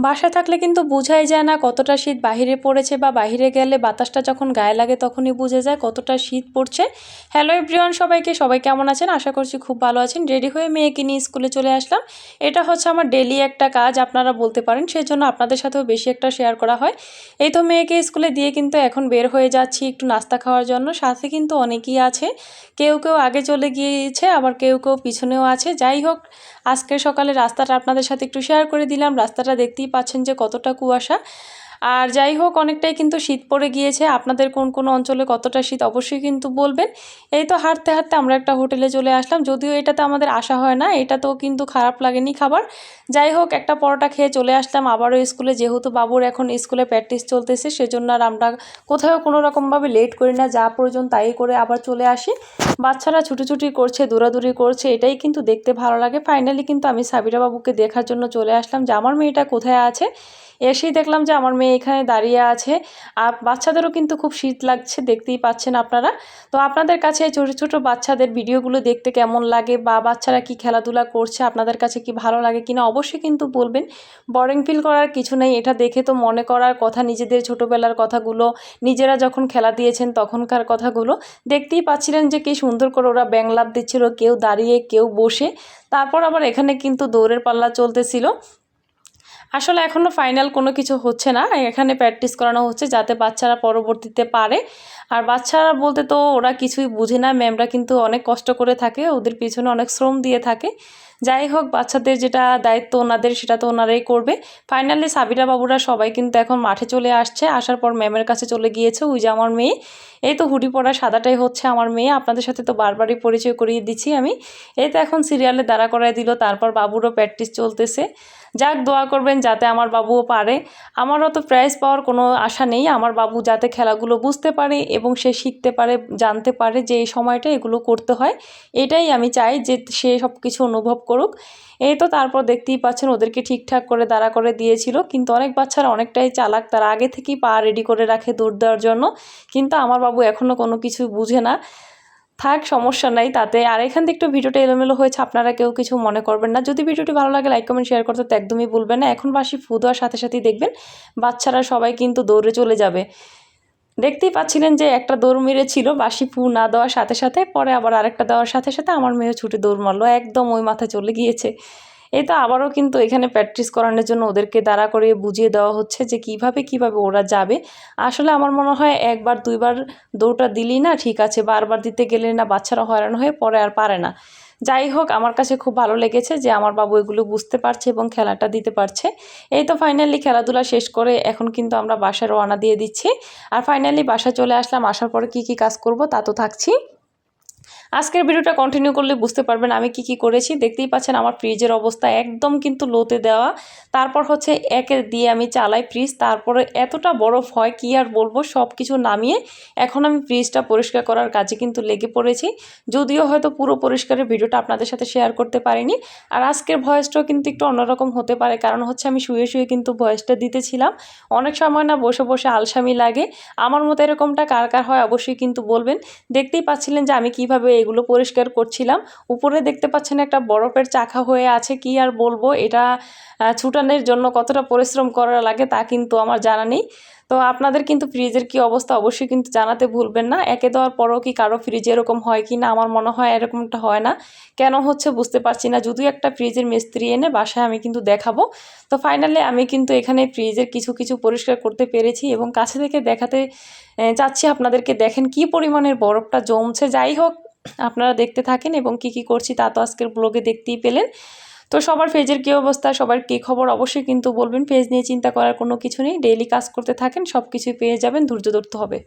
বাসায় থাকলে কিন্তু বোঝাই যায় না কতটা শীত বাহিরে পড়েছে বা বাহিরে গেলে বাতাসটা যখন গায়ে লাগে তখনই বুঝে যায় কতটা শীত পড়ছে। হ্যালো এভরিওয়ান সবাইকে সবাই কেমন আছেন? আশা করছি খুব ভালো আছেন। রেডি হয়ে মেয়েকে নিয়ে স্কুলে চলে আসলাম। এটা হচ্ছে আমার ডেলি একটা কাজ, আপনারা বলতে পারেন। সেই জন্য আপনাদের সাথেও বেশি একটা শেয়ার করা হয়। এই তো মেয়েকে স্কুলে দিয়ে কিন্তু এখন বের হয়ে যাচ্ছি একটু নাস্তা খাওয়ার জন্য। সাথে কিন্তু অনেকেই আছে। কেউ কেউ আগে চলে গিয়েছে, আবার কেউ কেউ পিছনেও আছে। যাই হোক আজকে সকালে রাস্তাটা আপনাদের সাথে একটু শেয়ার করে দিলাম। রাস্তাটা দেখতেই পাচ্ছেন যে কতটা কুয়াশা। আর যাই হোক, অনেকটাই কিন্তু শীত পড়ে গিয়েছে। আপনাদের কোন কোন অঞ্চলে কতটা শীত অবশ্যই কিন্তু বলবেন। এই তো হাঁটতে হাঁটতে আমরা একটা হোটেলে চলে আসলাম। যদিও এটাতে আমাদের আসা হয় না এটা তো কিন্তু খারাপ লাগেনি খাবার। যাই হোক, একটা পরোটা খেয়ে চলে আসলাম। আবারও স্কুলে, যেহেতু বাবুর এখন স্কুলে প্র্যাকটিস চলতেছে, সেজন্য আর আমরা কোথাও কোনো রকমভাবে লেট করি না, যা প্রয়োজন তাই করে আবার চলে আসি। বাচ্চারা ছুটোছুটি করছে, দৌড়াদৌড়ি করছে, এটাই কিন্তু দেখতে ভালো লাগে। ফাইনালি কিন্তু আমি সাবিরা বাবুকে দেখার জন্য চলে আসলাম যে, আমার মেয়েটা কোথায় আছে? এসেই দেখলাম যে, আমার মেয়ে এখানে দাঁড়িয়ে আছে। আর বাচ্চাদেরও কিন্তু খুব শীত লাগছে, দেখতেই পাচ্ছেন আপনারা। তো আপনাদের কাছে ছোটো ছোটো বাচ্চাদের ভিডিওগুলো দেখতে কেমন লাগে বা বাচ্চারা কি খেলাধুলা করছে, আপনাদের কাছে কি ভালো লাগে কিনা অবশ্যই কিন্তু বলবেন। বোরিং ফিল করার কিছু নেই, এটা দেখে তো মনে করার কথা, নিজেদের ছোটোবেলার কথাগুলো, নিজেরা যখন খেলা দিয়েছেন তখনকার কথাগুলো। দেখতেই পাচ্ছিলেন যে কি সুন্দর করে ওরা ব্যাংলাপ দিচ্ছিল, কেউ দাঁড়িয়ে, কেউ বসে। তারপর আবার এখানে কিন্তু দৌড়ের পাল্লা চলতেছিল। আসলে এখনও ফাইনাল কোনো কিছু হচ্ছে না। এখানে প্র্যাকটিস করানো হচ্ছে যাতে বাচ্চারা পরবর্তীতে পারে। আর বাচ্চারা বলতে তো ওরা কিছুই বুঝে না। ম্যামরা কিন্তু অনেক কষ্ট করে থাকে। ওদের পিছনে অনেক শ্রম দিয়ে থাকে। যাই হোক, বাচ্চাদের যেটা দায়িত্ব ওনাদের, সেটা তো ওনারাই করবে। ফাইনালি সাবিরা বাবুরা সবাই কিন্তু এখন মাঠে চলে আসছে। আসার পর ম্যামের কাছে চলে গিয়েছে, ওই যে আমার মেয়ে। এই তো হুডি পড়া সাদাটাই হচ্ছে আমার মেয়ে। আপনাদের সাথে তো বারবারই পরিচয় করিয়ে দিচ্ছি আমি। এই তো এখন সিরিয়ালে দাঁড়া করাই দিল। তারপর বাবুরও প্র্যাকটিস চলতেছে। যাক, দোয়া করবেন যাতে আমার বাবুও পারে। আমারও তো প্রাইজ পাওয়ার কোনো আশা নেই। আমার বাবু যাতে খেলাগুলো বুঝতে পারে এবং সে শিখতে পারে, জানতে পারে যে এই সময়টা এগুলো করতে হয়। এটাই আমি চাই যে সে সব কিছু অনুভব করুক। এই তো তারপর দেখতেই পাচ্ছেন ওদেরকে ঠিকঠাক করে দাঁড়া করে দিয়েছিল। কিন্তু অনেক বাচ্চারা অনেকটাই চালাক। তারা আগে থেকেই পা রেডি করে রাখে দৌড় দেওয়ার জন্য। কিন্তু আমার বাবু এখনও কোনো কিছু বুঝে না। থাক, সমস্যা নাই তাতে। আর এখান থেকে একটু ভিডিওটা এলোমেলো হয়েছে, আপনারা কেউ কিছু মনে করবেন না। যদি ভিডিওটি ভালো লাগে লাইক কমেন্ট শেয়ার করতে তো একদমই ভুলবেন না। এখন বাসি ফু দেওয়ার সাথে সাথেই দেখবেন, বাচ্চারা সবাই কিন্তু দৌড়ে চলে যাবে। দেখতেই পাচ্ছিলেন যে একটা দৌড় মেরেছিল বাসি ফু না দেওয়ার সাথে সাথে, পরে আবার আরেকটা দেওয়ার সাথে সাথে আমার মেয়ে ছুটে দৌড় মারলো, একদম ওই মাথায় চলে গিয়েছে। এই তো আবারও কিন্তু এখানে প্র্যাকটিস করানোর জন্য ওদেরকে দাঁড়া করে বুঝিয়ে দেওয়া হচ্ছে যে কীভাবে কীভাবে ওরা যাবে। আসলে আমার মনে হয় একবার, দুইবার দৌড়টা দিলি না ঠিক আছে, বারবার দিতে গেলে না বাচ্চারা হয়রান হয়ে পরে আর পারে না। যাই হোক, আমার কাছে খুব ভালো লেগেছে যে আমার বাবু এগুলো বুঝতে পারছে এবং খেলাটা দিতে পারছে। এই তো ফাইনালি খেলাধুলা শেষ করে এখন কিন্তু আমরা বাসায় রওনা দিয়ে দিচ্ছি। আর ফাইনালি বাসায় চলে আসলাম, আসার পরে কি কি কাজ করব তা তো থাকছি আজকের ভিডিওটা কন্টিনিউ করলে বুঝতে পারবেন আমি কি কি করেছি। দেখতেই পাচ্ছেন আমার ফ্রিজের অবস্থা একদম কিন্তু লোতে দেওয়া। তারপর হচ্ছে একে দিয়ে আমি চালাই ফ্রিজ তারপরে এতটা বরফ হয়, কি আর বলব? সব কিছু নামিয়ে এখন আমি ফ্রিজটা পরিষ্কার করার কাজে কিন্তু লেগে পড়েছি। যদিও হয়তো পুরো পরিষ্কারের ভিডিওটা আপনাদের সাথে শেয়ার করতে পারিনি। আর আজকের ভয়েসটাও কিন্তু একটু অন্যরকম হতে পারে, কারণ হচ্ছে আমি শুয়ে শুয়ে কিন্তু ভয়েসটা দিতেছিলাম। অনেক সময় না বসে বসে আলসামি লাগে। আমার মতো এরকমটা কার কার হয় অবশ্যই কিন্তু বলবেন। দেখতেই পাচ্ছিলেন যে আমি কীভাবে এগুলো পরিষ্কার করছিলাম। উপরে দেখতে পাচ্ছেন একটা বরফের চাখা হয়ে আছে, কি আর বলব? এটা ছুটানোর জন্য কতটা পরিশ্রম করা লাগে তা কিন্তু আমার জানা নেই। তো আপনাদের কিন্তু ফ্রিজের কি অবস্থা অবশ্যই কিন্তু জানাতে ভুলবেন না। একে দেওয়ার পরও কি কারও ফ্রিজ এরকম হয় কি না আমার মনে হয় এরকমটা হয় না। কেন হচ্ছে বুঝতে পারছি না। যদিও একটা ফ্রিজের মিস্ত্রি এনে বাসায় আমি কিন্তু দেখাবো। তো ফাইনালি আমি কিন্তু এখানে ফ্রিজের কিছু কিছু পরিষ্কার করতে পেরেছি এবং কাছে থেকে দেখাতে চাচ্ছি আপনাদেরকে দেখেন কি পরিমাণের বরফটা জমছে। যাই হোক, আপনারা দেখতে থাকেন এবং কি কি করছি তা তো আজকের ব্লগে দেখতেই পেলেন। তো সবার ফেজের কী অবস্থা? সবার কী খবর? অবশ্যই কিন্তু বলবেন। ফেজ নিয়ে চিন্তা করার কোনো কিছু নেই। ডেইলি কাজ করতে থাকেন সব কিছুই পেয়ে যাবেন। ধৈর্য ধরতে হবে।